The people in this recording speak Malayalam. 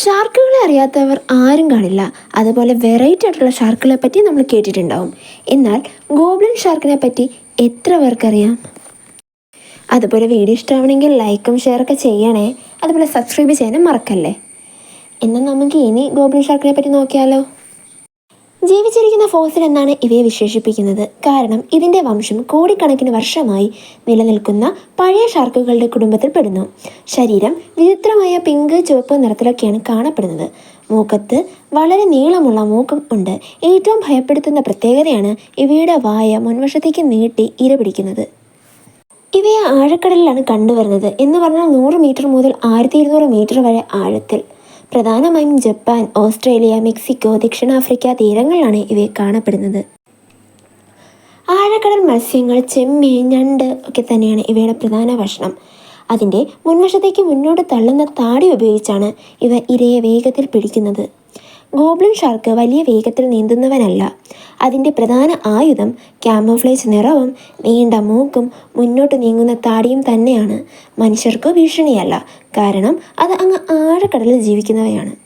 ഷാർക്കുകളെ അറിയാത്തവർ ആരും കാണില്ല. അതുപോലെ വെറൈറ്റി ആയിട്ടുള്ള ഷാർക്കുകളെ പറ്റി നമ്മൾ കേട്ടിട്ടുണ്ടാവും. എന്നാൽ ഗോബ്ലിൻ ഷാർക്കിനെ പറ്റി എത്ര പേർക്കറിയാം? അതുപോലെ വീഡിയോ ഇഷ്ടമാണെങ്കിൽ ലൈക്കും ഷെയറൊക്കെ ചെയ്യണേ. അതുപോലെ സബ്സ്ക്രൈബ് ചെയ്യാനും മറക്കല്ലേ? എന്നാൽ നമുക്ക് ഇനി ഗോബ്ലിൻ ഷാർക്കിനെ പറ്റി നോക്കിയാലോ? ജീവിച്ചിരിക്കുന്ന ഫോസിൽ എന്നാണ് ഇവയെ വിശേഷിപ്പിക്കുന്നത്. കാരണം ഇതിന്റെ വംശം കോടിക്കണക്കിന് വർഷമായി നിലനിൽക്കുന്ന പഴയ ഷാർക്കുകളുടെ കുടുംബത്തിൽ പെടുന്നു. ശരീരം വിചിത്രമായ പിങ്ക് ചുവപ്പ് നിറത്തിലൊക്കെയാണ് കാണപ്പെടുന്നത്. മൂക്കത്ത് വളരെ നീളമുള്ള മൂക്കം ഉണ്ട്. ഏറ്റവും ഭയപ്പെടുത്തുന്ന പ്രത്യേകതയാണ് ഇവയുടെ വായ മുൻവശത്തേക്ക് നീട്ടി ഇര പിടിക്കുന്നത്. ഇവയെ ആഴക്കടലിലാണ് കണ്ടുവരുന്നത് എന്ന് പറഞ്ഞാൽ നൂറ് മീറ്റർ മുതൽ ആയിരത്തി ഇരുന്നൂറ് മീറ്റർ വരെ ആഴത്തിൽ. പ്രധാനമായും ജപ്പാൻ ഓസ്ട്രേലിയ മെക്സിക്കോ ദക്ഷിണാഫ്രിക്ക തീരങ്ങളിലാണ് ഇവയെ കാണപ്പെടുന്നത്. ആഴക്കടൽ മത്സ്യങ്ങൾ ചെമ്മീൻ ഞണ്ട് ഒക്കെ തന്നെയാണ് ഇവയുടെ പ്രധാന ഭക്ഷണം. അതിന്റെ മുൻവശത്തേക്ക് മുന്നോട്ട് തള്ളുന്ന താടി ഉപയോഗിച്ചാണ് ഇവ ഇരയെ വേഗത്തിൽ പിടിക്കുന്നത്. ഗോബ്ലിൻ ഷാർക്ക് വലിയ വേഗത്തിൽ നീന്തുന്നവനല്ല. അതിന്റെ പ്രധാന ആയുധം ക്യാമോഫ്ലേജ് നിറവും നീണ്ട മൂക്കും മുന്നോട്ട് നീങ്ങുന്ന താടിയും തന്നെയാണ്. മനുഷ്യർക്ക് ഭീഷണിയല്ല. കാരണം അത് അങ്ങ് ആഴക്കടലിൽ ജീവിക്കുന്നവയാണ്.